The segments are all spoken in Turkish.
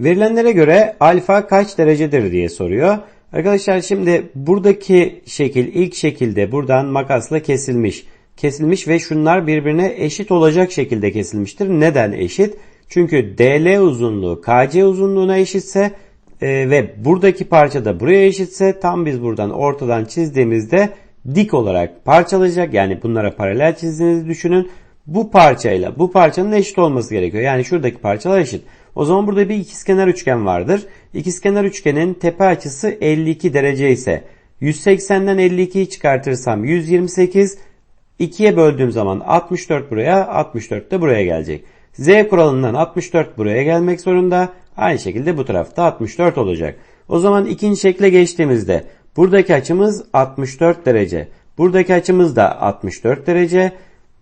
Verilenlere göre alfa kaç derecedir diye soruyor. Arkadaşlar şimdi buradaki şekil ilk şekilde buradan makasla kesilmiş. Kesilmiş ve şunlar birbirine eşit olacak şekilde kesilmiştir. Neden eşit? Çünkü DL uzunluğu KC uzunluğuna eşitse e, ve buradaki parça da buraya eşitse tam biz buradan ortadan çizdiğimizde dik olarak parçalayacak. Yani bunlara paralel çizdiğinizi düşünün. Bu parçayla bu parçanın eşit olması gerekiyor. Yani şuradaki parçalar eşit. O zaman burada bir ikizkenar üçgen vardır. İkizkenar üçgenin tepe açısı 52 derece ise 180'den 52'yi çıkartırsam 128 2'ye böldüğüm zaman 64 buraya 64 de buraya gelecek. Z kuralından 64 buraya gelmek zorunda. Aynı şekilde bu tarafta 64 olacak. O zaman ikinci şekle geçtiğimizde buradaki açımız 64 derece. Buradaki açımız da 64 derece.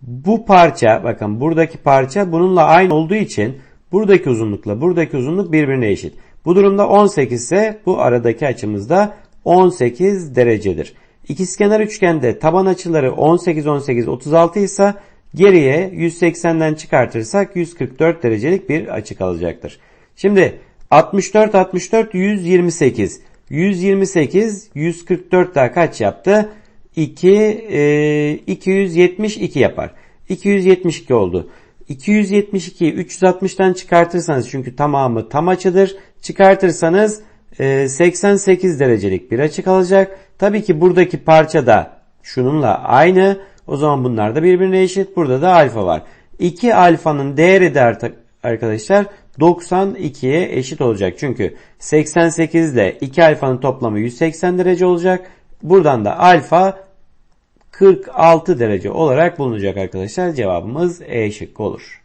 Bu parça bakın buradaki parça bununla aynı olduğu için buradaki uzunlukla buradaki uzunluk birbirine eşit. Bu durumda 18 ise bu aradaki açımız da 18 derecedir. İkizkenar üçgende taban açıları 18 18 36 ise geriye 180'den çıkartırsak 144 derecelik bir açı kalacaktır. Şimdi 64 64 128 128 144 daha kaç yaptı? 2 e, 272 yapar. 272 oldu. 272'yi 360'tan çıkartırsanız çünkü tamamı tam açıdır. Çıkartırsanız e, 88 derecelik bir açı kalacak. Tabii ki buradaki parça da şununla aynı. O zaman bunlar da birbirine eşit. Burada da alfa var. 2 alfanın değeri de artık arkadaşlar 92'ye eşit olacak. Çünkü 88 ile 2 alfanın toplamı 180 derece olacak. Buradan da alfa 46 derece olarak bulunacak arkadaşlar. Cevabımız E şıkkı olur.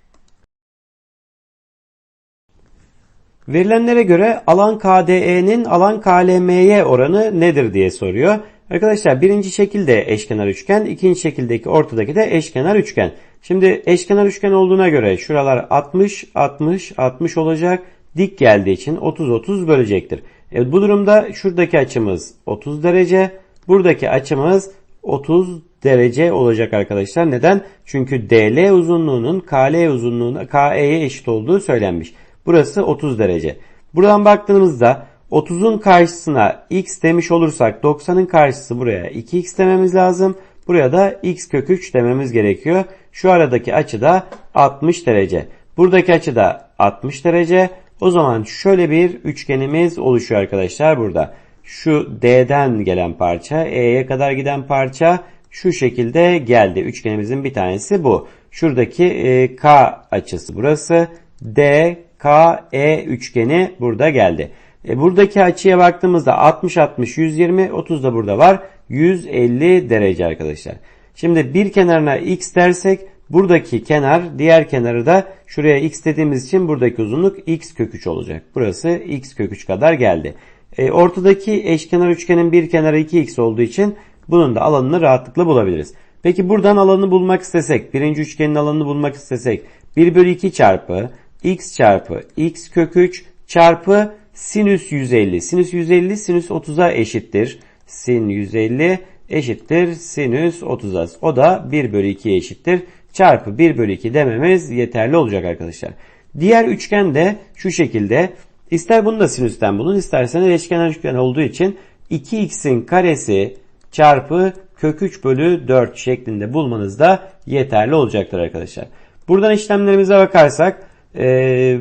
Verilenlere göre alan KDE'nin alan KLM'ye oranı nedir diye soruyor. Arkadaşlar birinci şekilde eşkenar üçgen, ikinci şekildeki ortadaki de eşkenar üçgen. Şimdi eşkenar üçgen olduğuna göre şuralar 60, 60, 60 olacak. Dik geldiği için 30, 30 bölecektir. Evet, bu durumda şuradaki açımız 30 derece, buradaki açımız 30 derece olacak arkadaşlar. Neden? Çünkü DL uzunluğunun KL uzunluğuna KE'ye eşit olduğu söylenmiş. Burası 30 derece. Buradan baktığımızda 30'un karşısına x demiş olursak 90'ın karşısı buraya 2x dememiz lazım. Buraya da x kök 3 dememiz gerekiyor. Şu aradaki açı da 60 derece. Buradaki açı da 60 derece. O zaman şöyle bir üçgenimiz oluşuyor arkadaşlar burada. Şu D'den gelen parça, E'ye kadar giden parça şu şekilde geldi. Üçgenimizin bir tanesi bu. Şuradaki e, K açısı burası. D, K, E üçgeni burada geldi. E, buradaki açıya baktığımızda 60, 60, 120, 30 da burada var. 150 derece arkadaşlar. Şimdi bir kenarına x dersek buradaki kenar diğer kenarı da şuraya x dediğimiz için buradaki uzunluk x kök 3 olacak. Burası x kök 3 kadar geldi. E, ortadaki eşkenar üçgenin bir kenarı 2x olduğu için bunun da alanını rahatlıkla bulabiliriz. Peki buradan alanını bulmak istesek, birinci üçgenin alanını bulmak istesek 1 bölü 2 çarpı x çarpı x kök 3 çarpı sinüs 150. Sinüs 150 sinüs 30'a eşittir. Sin 150 eşittir sinüs 30'a. O da 1 bölü 2'ye eşittir. Çarpı 1 bölü 2 dememiz yeterli olacak arkadaşlar. Diğer üçgen de şu şekilde. İster bunu da sinüsten bulun isterseniz eşkenar üçgen olduğu için 2x'in karesi çarpı kök 3 bölü 4 şeklinde bulmanız da yeterli olacaktır arkadaşlar. Buradan işlemlerimize bakarsak e,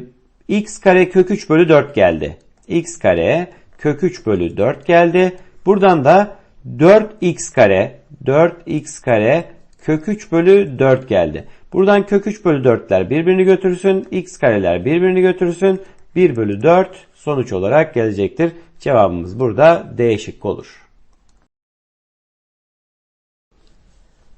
x kare kök 3 bölü 4 geldi. x kare kök 3 bölü 4 geldi. Buradan da 4x kare 4x kare kök 3 bölü 4 geldi. Buradan kök 3 bölü 4'ler birbirini götürsün. x kareler birbirini götürsün. 1 bölü 4 sonuç olarak gelecektir. Cevabımız burada D şıkkı olur.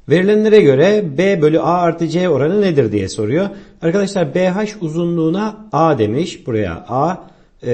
Verilenlere göre B bölü A artı C oranı nedir diye soruyor. Arkadaşlar BH uzunluğuna A demiş. Buraya A. E,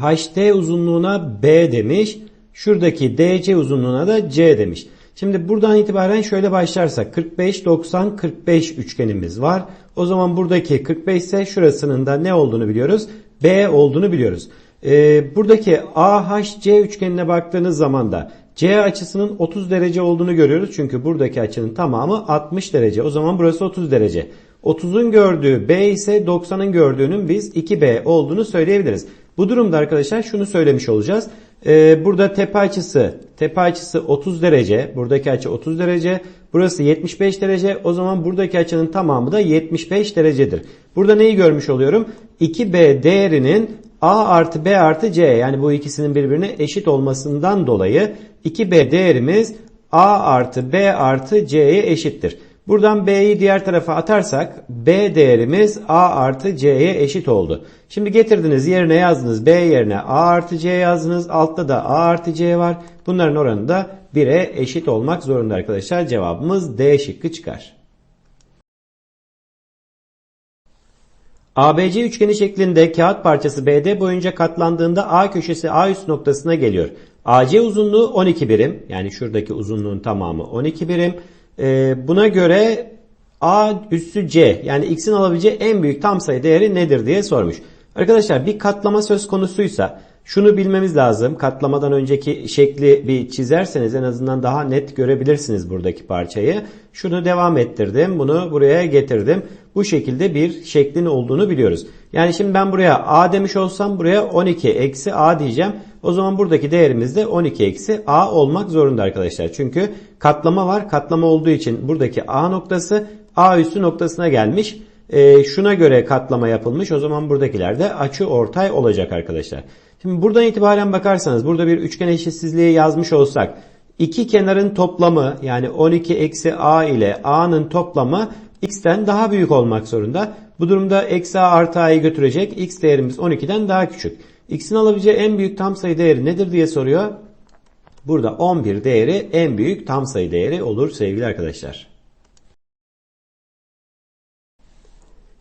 HD uzunluğuna B demiş. Şuradaki DC uzunluğuna da C demiş. Şimdi buradan itibaren şöyle başlarsak 45 90 45 üçgenimiz var. O zaman buradaki 45 ise şurasının da ne olduğunu biliyoruz? B olduğunu biliyoruz. Ee, buradaki AHC üçgenine baktığınız zaman da C açısının 30 derece olduğunu görüyoruz. Çünkü buradaki açının tamamı 60 derece. O zaman burası 30 derece. 30'un gördüğü B ise 90'ın gördüğünün biz 2B olduğunu söyleyebiliriz. Bu durumda arkadaşlar şunu söylemiş olacağız. Ee, burada tepe açısı, tepe açısı 30 derece. Buradaki açı 30 derece. Burası 75 derece. O zaman buradaki açının tamamı da 75 derecedir. Burada neyi görmüş oluyorum? 2B değerinin A artı B artı C yani bu ikisinin birbirine eşit olmasından dolayı 2B değerimiz A artı B artı C'ye eşittir. Buradan B'yi diğer tarafa atarsak B değerimiz A artı C'ye eşit oldu. Şimdi getirdiniz yerine yazdınız B yerine A artı C yazdınız. Altta da A artı C var. Bunların oranı da 1'e eşit olmak zorunda arkadaşlar. Cevabımız D şıkkı çıkar. ABC üçgeni şeklinde kağıt parçası BD boyunca katlandığında A köşesi A üst noktasına geliyor. AC uzunluğu 12 birim. Yani şuradaki uzunluğun tamamı 12 birim. Ee, buna göre A üssü C yani x'in alabileceği en büyük tam sayı değeri nedir diye sormuş. Arkadaşlar bir katlama söz konusuysa şunu bilmemiz lazım. Katlamadan önceki şekli bir çizerseniz en azından daha net görebilirsiniz buradaki parçayı. Şunu devam ettirdim. Bunu buraya getirdim. Bu şekilde bir şeklin olduğunu biliyoruz. Yani şimdi ben buraya A demiş olsam buraya 12 eksi A diyeceğim. O zaman buradaki değerimiz de 12 eksi A olmak zorunda arkadaşlar. Çünkü katlama var. Katlama olduğu için buradaki A noktası A üssü noktasına gelmiş. E, şuna göre katlama yapılmış. O zaman buradakiler de açı ortay olacak arkadaşlar. Şimdi buradan itibaren bakarsanız burada bir üçgen eşitsizliği yazmış olsak iki kenarın toplamı yani 12 eksi a ile a'nın toplamı x'ten daha büyük olmak zorunda. Bu durumda eksi a artı a'yı götürecek. x değerimiz 12'den daha küçük. x'in alabileceği en büyük tam sayı değeri nedir diye soruyor. Burada 11 değeri en büyük tam sayı değeri olur sevgili arkadaşlar.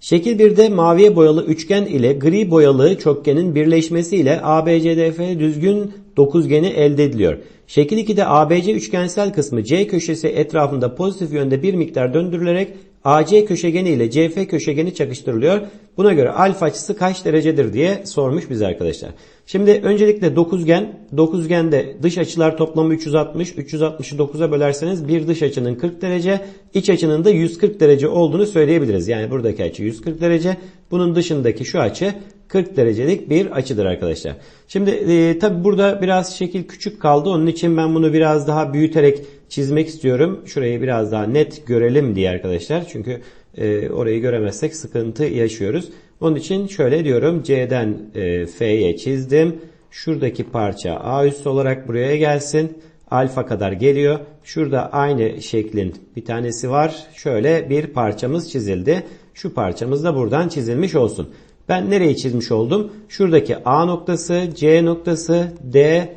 Şekil 1'de maviye boyalı üçgen ile gri boyalı çokgenin birleşmesi ile ABCDF düzgün dokuzgeni elde ediliyor. Şekil 2'de ABC üçgensel kısmı C köşesi etrafında pozitif yönde bir miktar döndürülerek AC köşegeni ile CF köşegeni çakıştırılıyor. Buna göre alfa açısı kaç derecedir diye sormuş bize arkadaşlar. Şimdi öncelikle dokuzgen, dokuzgende dış açılar toplamı 360, 360'ı 9'a bölerseniz bir dış açının 40 derece, iç açının da 140 derece olduğunu söyleyebiliriz. Yani buradaki açı 140 derece, bunun dışındaki şu açı 40 derecelik bir açıdır arkadaşlar. Şimdi e, tabi burada biraz şekil küçük kaldı. Onun için ben bunu biraz daha büyüterek çizmek istiyorum. Şurayı biraz daha net görelim diye arkadaşlar. Çünkü e, orayı göremezsek sıkıntı yaşıyoruz. Onun için şöyle diyorum. C'den e, F'ye çizdim. Şuradaki parça A üstü olarak buraya gelsin. Alfa kadar geliyor. Şurada aynı şeklin bir tanesi var. Şöyle bir parçamız çizildi. Şu parçamız da buradan çizilmiş olsun. Ben nereyi çizmiş oldum? Şuradaki A noktası, C noktası, D,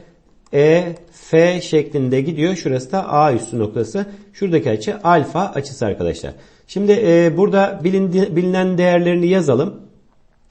E, F şeklinde gidiyor. Şurası da A üstü noktası. Şuradaki açı alfa açısı arkadaşlar. Şimdi e, burada bilindi, bilinen değerlerini yazalım.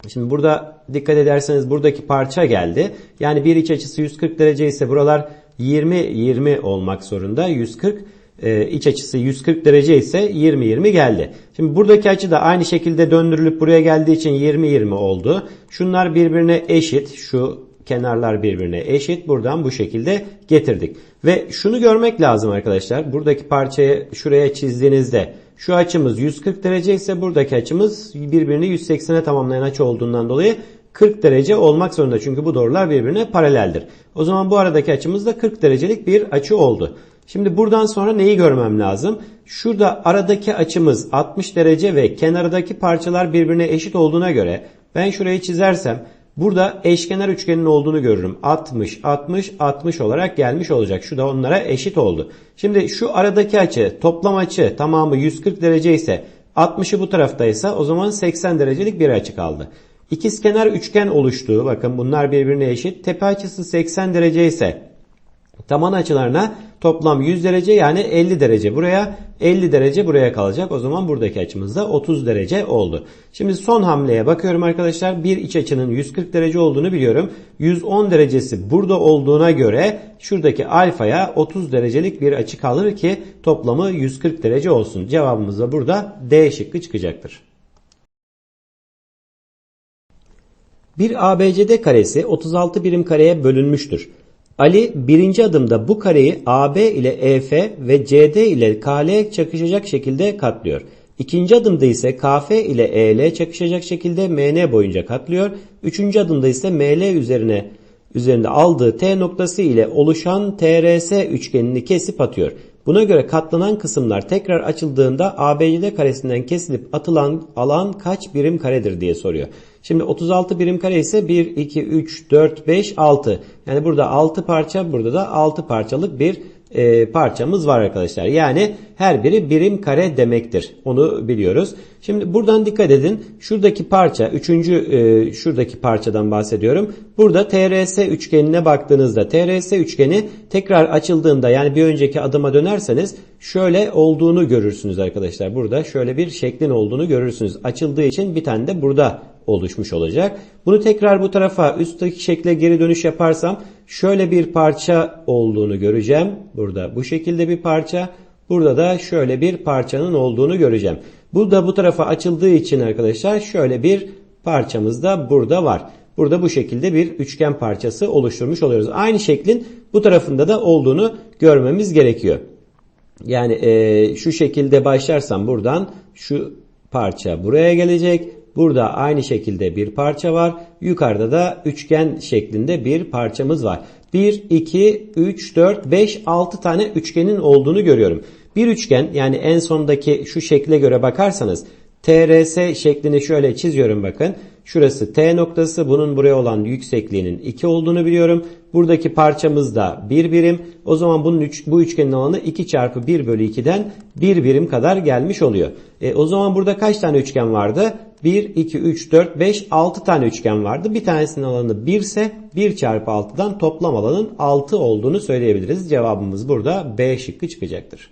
Şimdi burada dikkat ederseniz buradaki parça geldi. Yani bir iç açısı 140 derece ise buralar 20 20 olmak zorunda. 140 e, iç açısı 140 derece ise 20 20 geldi. Şimdi buradaki açı da aynı şekilde döndürülüp buraya geldiği için 20 20 oldu. Şunlar birbirine eşit. Şu kenarlar birbirine eşit. Buradan bu şekilde getirdik. Ve şunu görmek lazım arkadaşlar. Buradaki parçayı şuraya çizdiğinizde şu açımız 140 derece ise buradaki açımız birbirini 180'e tamamlayan açı olduğundan dolayı 40 derece olmak zorunda. Çünkü bu doğrular birbirine paraleldir. O zaman bu aradaki açımız da 40 derecelik bir açı oldu. Şimdi buradan sonra neyi görmem lazım? Şurada aradaki açımız 60 derece ve kenardaki parçalar birbirine eşit olduğuna göre ben şurayı çizersem burada eşkenar üçgenin olduğunu görürüm. 60, 60, 60 olarak gelmiş olacak. Şu da onlara eşit oldu. Şimdi şu aradaki açı toplam açı tamamı 140 derece ise 60'ı bu taraftaysa o zaman 80 derecelik bir açı kaldı. İkizkenar üçgen oluştuğu bakın bunlar birbirine eşit. Tepe açısı 80 derece ise taban açılarına toplam 100 derece yani 50 derece buraya 50 derece buraya kalacak. O zaman buradaki açımız da 30 derece oldu. Şimdi son hamleye bakıyorum arkadaşlar. Bir iç açının 140 derece olduğunu biliyorum. 110 derecesi burada olduğuna göre şuradaki alfaya 30 derecelik bir açı kalır ki toplamı 140 derece olsun. Cevabımız da burada D şıkkı çıkacaktır. Bir ABCD karesi 36 birim kareye bölünmüştür. Ali birinci adımda bu kareyi AB ile EF ve CD ile KL çakışacak şekilde katlıyor. İkinci adımda ise KF ile EL çakışacak şekilde MN boyunca katlıyor. Üçüncü adımda ise ML üzerine üzerinde aldığı T noktası ile oluşan TRS üçgenini kesip atıyor. Buna göre katlanan kısımlar tekrar açıldığında ABCD karesinden kesilip atılan alan kaç birim karedir diye soruyor. Şimdi 36 birim kare ise 1, 2, 3, 4, 5, 6. Yani burada 6 parça burada da 6 parçalık bir e, parçamız var arkadaşlar. Yani her biri birim kare demektir. Onu biliyoruz. Şimdi buradan dikkat edin. Şuradaki parça, üçüncü e, şuradaki parçadan bahsediyorum. Burada TRS üçgenine baktığınızda TRS üçgeni tekrar açıldığında yani bir önceki adıma dönerseniz şöyle olduğunu görürsünüz arkadaşlar. Burada şöyle bir şeklin olduğunu görürsünüz. Açıldığı için bir tane de burada oluşmuş olacak. Bunu tekrar bu tarafa üstteki şekle geri dönüş yaparsam şöyle bir parça olduğunu göreceğim. Burada bu şekilde bir parça. Burada da şöyle bir parçanın olduğunu göreceğim. Bu da bu tarafa açıldığı için arkadaşlar şöyle bir parçamız da burada var. Burada bu şekilde bir üçgen parçası oluşturmuş oluyoruz. Aynı şeklin bu tarafında da olduğunu görmemiz gerekiyor. Yani e, şu şekilde başlarsam buradan şu parça buraya gelecek. Burada aynı şekilde bir parça var. Yukarıda da üçgen şeklinde bir parçamız var. 1, 2, 3, 4, 5, 6 tane üçgenin olduğunu görüyorum. Bir üçgen yani en sondaki şu şekle göre bakarsanız TRS şeklini şöyle çiziyorum bakın. Şurası T noktası bunun buraya olan yüksekliğinin 2 olduğunu biliyorum. Buradaki parçamız da 1 birim. O zaman bunun üç, bu üçgenin alanı 2 çarpı 1 bölü 2'den 1 birim kadar gelmiş oluyor. E, o zaman burada kaç tane üçgen vardı? 1, 2, 3, 4, 5, 6 tane üçgen vardı. Bir tanesinin alanı 1 ise 1 çarpı 6'dan toplam alanın 6 olduğunu söyleyebiliriz. Cevabımız burada B şıkkı çıkacaktır.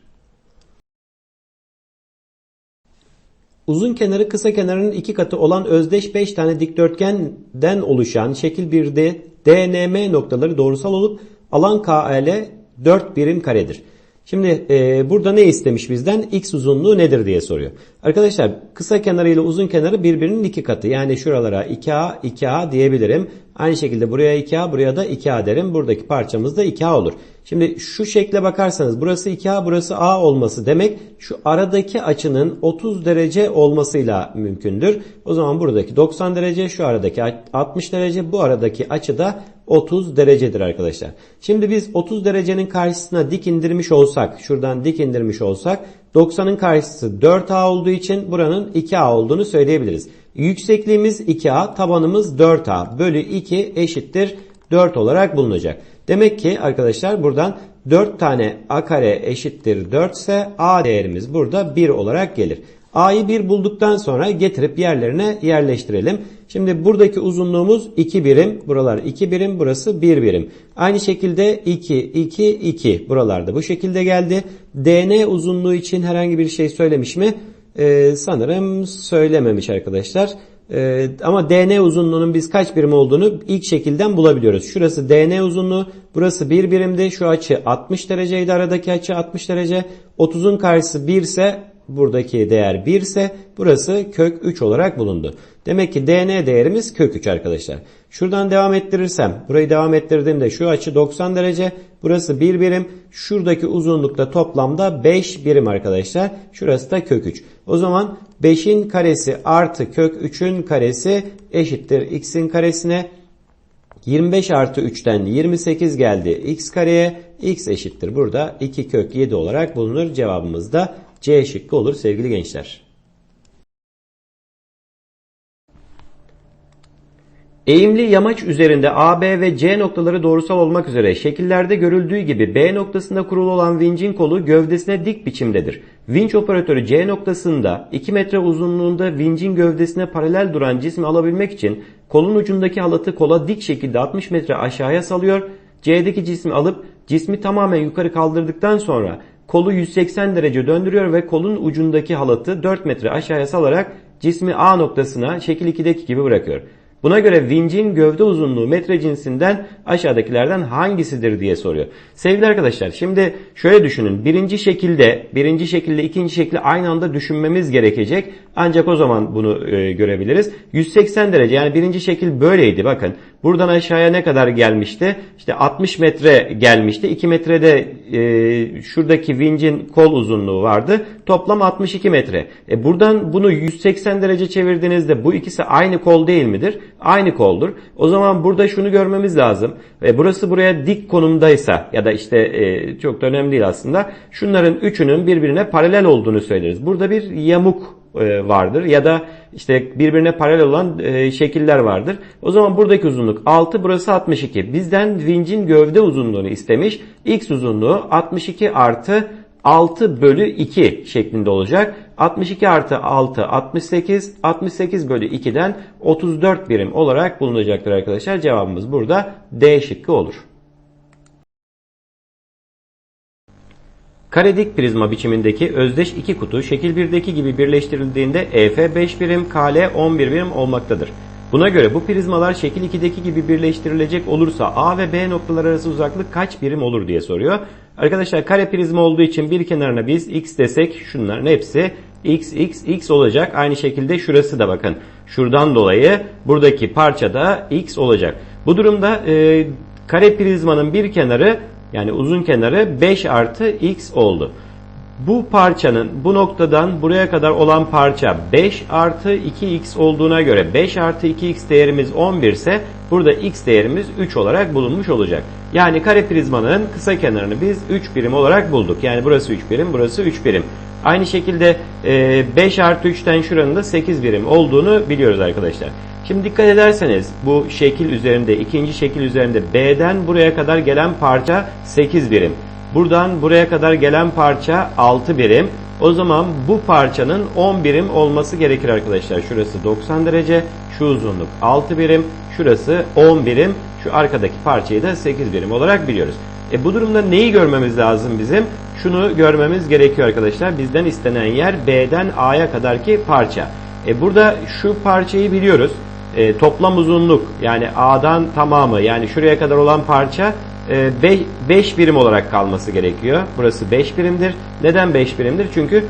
Uzun kenarı kısa kenarının iki katı olan özdeş 5 tane dikdörtgenden oluşan şekil 1'de DNM noktaları doğrusal olup alan KL 4 birim karedir. Şimdi e, burada ne istemiş bizden? X uzunluğu nedir diye soruyor. Arkadaşlar kısa kenarı ile uzun kenarı birbirinin iki katı. Yani şuralara 2A, 2A diyebilirim. Aynı şekilde buraya 2A, buraya da 2A derim. Buradaki parçamız da 2A olur. Şimdi şu şekle bakarsanız burası 2A, burası A olması demek şu aradaki açının 30 derece olmasıyla mümkündür. O zaman buradaki 90 derece, şu aradaki 60 derece, bu aradaki açı da 30 derecedir arkadaşlar. Şimdi biz 30 derecenin karşısına dik indirmiş olsak, şuradan dik indirmiş olsak 90'ın karşısı 4A olduğu için buranın 2A olduğunu söyleyebiliriz. Yüksekliğimiz 2A, tabanımız 4A bölü 2 eşittir 4 olarak bulunacak. Demek ki arkadaşlar buradan 4 tane A kare eşittir 4 ise A değerimiz burada 1 olarak gelir. A'yı 1 bulduktan sonra getirip yerlerine yerleştirelim. Şimdi buradaki uzunluğumuz 2 birim. Buralar 2 birim. Burası 1 birim. Aynı şekilde 2, 2, 2. Buralarda bu şekilde geldi. DN uzunluğu için herhangi bir şey söylemiş mi? Ee, sanırım söylememiş arkadaşlar. Ee, ama DN uzunluğunun biz kaç birim olduğunu ilk şekilden bulabiliyoruz. Şurası DN uzunluğu, burası 1 birimdi. Şu açı 60 dereceydi. Aradaki açı 60 derece. 30'un karşısı 1 ise buradaki değer 1 ise burası kök 3 olarak bulundu. Demek ki DN değerimiz kök 3 arkadaşlar. Şuradan devam ettirirsem, burayı devam ettirdiğimde şu açı 90 derece, burası 1 birim, şuradaki uzunlukta toplamda 5 birim arkadaşlar. Şurası da kök 3. O zaman 5'in karesi artı kök 3'ün karesi eşittir x'in karesine. 25 artı 3'ten 28 geldi x kareye. x eşittir burada 2 kök 7 olarak bulunur. Cevabımız da C şıkkı olur sevgili gençler. Eğimli yamaç üzerinde A, B ve C noktaları doğrusal olmak üzere şekillerde görüldüğü gibi B noktasında kurulu olan vincin kolu gövdesine dik biçimdedir. Vinç operatörü C noktasında 2 metre uzunluğunda vincin gövdesine paralel duran cismi alabilmek için kolun ucundaki halatı kola dik şekilde 60 metre aşağıya salıyor. C'deki cismi alıp cismi tamamen yukarı kaldırdıktan sonra kolu 180 derece döndürüyor ve kolun ucundaki halatı 4 metre aşağıya salarak cismi A noktasına şekil 2'deki gibi bırakıyor. Buna göre vincin gövde uzunluğu metre cinsinden aşağıdakilerden hangisidir diye soruyor. Sevgili arkadaşlar şimdi şöyle düşünün. Birinci şekilde, birinci şekilde ikinci şekli aynı anda düşünmemiz gerekecek. Ancak o zaman bunu e, görebiliriz. 180 derece yani birinci şekil böyleydi bakın. Buradan aşağıya ne kadar gelmişti? İşte 60 metre gelmişti. 2 metrede e, şuradaki vincin kol uzunluğu vardı. Toplam 62 metre. E buradan bunu 180 derece çevirdiğinizde bu ikisi aynı kol değil midir? Aynı koldur. O zaman burada şunu görmemiz lazım. E, burası buraya dik konumdaysa ya da işte e, çok da önemli değil aslında. Şunların üçünün birbirine paralel olduğunu söyleriz. Burada bir yamuk vardır ya da işte birbirine paralel olan e, şekiller vardır. O zaman buradaki uzunluk 6 burası 62. Bizden vincin gövde uzunluğunu istemiş. X uzunluğu 62 artı 6 bölü 2 şeklinde olacak. 62 artı 6 68 68 bölü 2'den 34 birim olarak bulunacaktır arkadaşlar. Cevabımız burada D şıkkı olur. Karedik prizma biçimindeki özdeş iki kutu şekil 1'deki gibi birleştirildiğinde EF 5 birim, KL 11 birim olmaktadır. Buna göre bu prizmalar şekil 2'deki gibi birleştirilecek olursa A ve B noktalar arası uzaklık kaç birim olur diye soruyor. Arkadaşlar kare prizma olduğu için bir kenarına biz x desek şunların hepsi x x x olacak. Aynı şekilde şurası da bakın. Şuradan dolayı buradaki parça da x olacak. Bu durumda e, kare prizmanın bir kenarı yani uzun kenarı 5 artı x oldu. Bu parçanın bu noktadan buraya kadar olan parça 5 artı 2x olduğuna göre 5 artı 2x değerimiz 11 ise burada x değerimiz 3 olarak bulunmuş olacak. Yani kare prizmanın kısa kenarını biz 3 birim olarak bulduk. Yani burası 3 birim, burası 3 birim. Aynı şekilde 5 artı 3'ten şuranın da 8 birim olduğunu biliyoruz arkadaşlar. Şimdi dikkat ederseniz bu şekil üzerinde, ikinci şekil üzerinde B'den buraya kadar gelen parça 8 birim. Buradan buraya kadar gelen parça 6 birim. O zaman bu parçanın 10 birim olması gerekir arkadaşlar. Şurası 90 derece, şu uzunluk 6 birim, şurası 10 birim, şu arkadaki parçayı da 8 birim olarak biliyoruz. E bu durumda neyi görmemiz lazım bizim? Şunu görmemiz gerekiyor arkadaşlar. Bizden istenen yer B'den A'ya kadarki parça. E burada şu parçayı biliyoruz. E, toplam uzunluk yani A'dan tamamı yani şuraya kadar olan parça 5 birim olarak kalması gerekiyor. Burası 5 birimdir. Neden 5 birimdir? Çünkü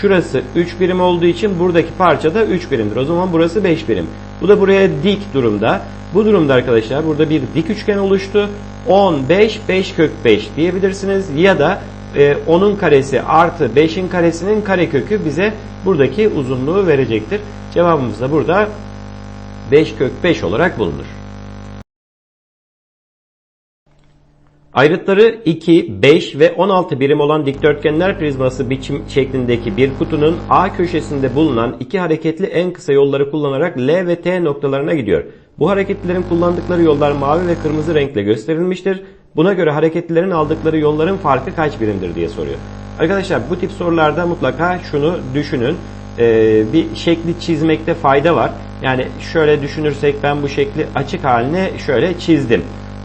şurası 3 birim olduğu için buradaki parça da 3 birimdir. O zaman burası 5 birim. Bu da buraya dik durumda. Bu durumda arkadaşlar burada bir dik üçgen oluştu. 15 5 kök 5 diyebilirsiniz. Ya da e, 10'un karesi artı 5'in karesinin karekökü bize buradaki uzunluğu verecektir. Cevabımız da burada 5 kök 5 olarak bulunur. Ayrıtları 2, 5 ve 16 birim olan dikdörtgenler prizması biçim şeklindeki bir kutunun A köşesinde bulunan iki hareketli en kısa yolları kullanarak L ve T noktalarına gidiyor. Bu hareketlilerin kullandıkları yollar mavi ve kırmızı renkle gösterilmiştir. Buna göre hareketlilerin aldıkları yolların farkı kaç birimdir diye soruyor. Arkadaşlar bu tip sorularda mutlaka şunu düşünün. Ee, bir şekli çizmekte fayda var. Yani şöyle düşünürsek ben bu şekli açık haline şöyle çizdim.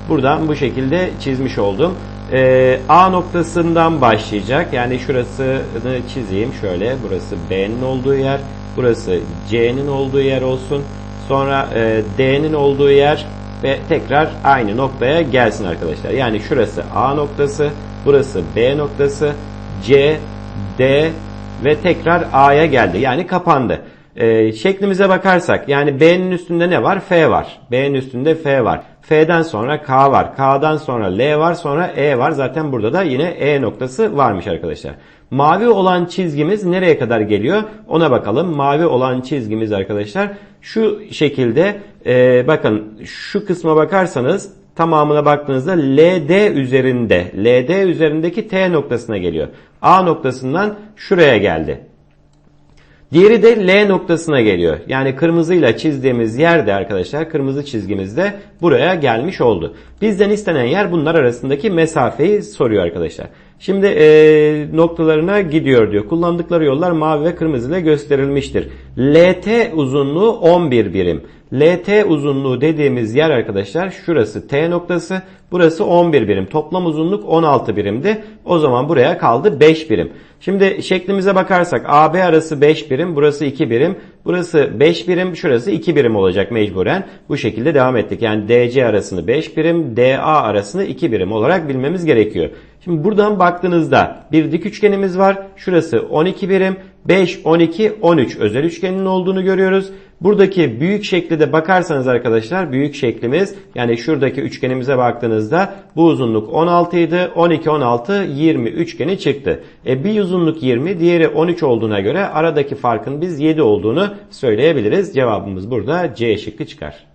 Buradan bu şekilde çizmiş oldum. Ee, A noktasından başlayacak. Yani şurasını çizeyim şöyle. Burası B'nin olduğu yer. Burası C'nin olduğu yer olsun. Sonra e, D'nin olduğu yer ve tekrar aynı noktaya gelsin arkadaşlar. Yani şurası A noktası, burası B noktası, C, D ve tekrar A'ya geldi. Yani kapandı. Ee, şeklimize bakarsak yani B'nin üstünde ne var? F var. B'nin üstünde F var. F'den sonra K var. K'dan sonra L var. Sonra E var. Zaten burada da yine E noktası varmış arkadaşlar. Mavi olan çizgimiz nereye kadar geliyor? Ona bakalım. Mavi olan çizgimiz arkadaşlar şu şekilde e, bakın şu kısma bakarsanız tamamına baktığınızda LD üzerinde LD üzerindeki T noktasına geliyor. A noktasından şuraya geldi. Diğeri de L noktasına geliyor. Yani kırmızıyla çizdiğimiz yerde arkadaşlar kırmızı çizgimizde buraya gelmiş oldu. Bizden istenen yer bunlar arasındaki mesafeyi soruyor arkadaşlar. Şimdi e, noktalarına gidiyor diyor. Kullandıkları yollar mavi ve kırmızı ile gösterilmiştir. LT uzunluğu 11 birim. LT uzunluğu dediğimiz yer arkadaşlar şurası T noktası. Burası 11 birim. Toplam uzunluk 16 birimdi. O zaman buraya kaldı 5 birim. Şimdi şeklimize bakarsak AB arası 5 birim. Burası 2 birim. Burası 5 birim. Şurası 2 birim olacak mecburen. Bu şekilde devam ettik. Yani DC arasını 5 birim. DA arasını 2 birim olarak bilmemiz gerekiyor. Şimdi buradan baktığınızda bir dik üçgenimiz var. Şurası 12 birim. 5, 12, 13 özel üçgenin olduğunu görüyoruz. Buradaki büyük şekli de bakarsanız arkadaşlar büyük şeklimiz yani şuradaki üçgenimize baktığınızda bu uzunluk 16 idi. 12, 16, 20 üçgeni çıktı. E bir uzunluk 20 diğeri 13 olduğuna göre aradaki farkın biz 7 olduğunu söyleyebiliriz. Cevabımız burada C şıkkı çıkar.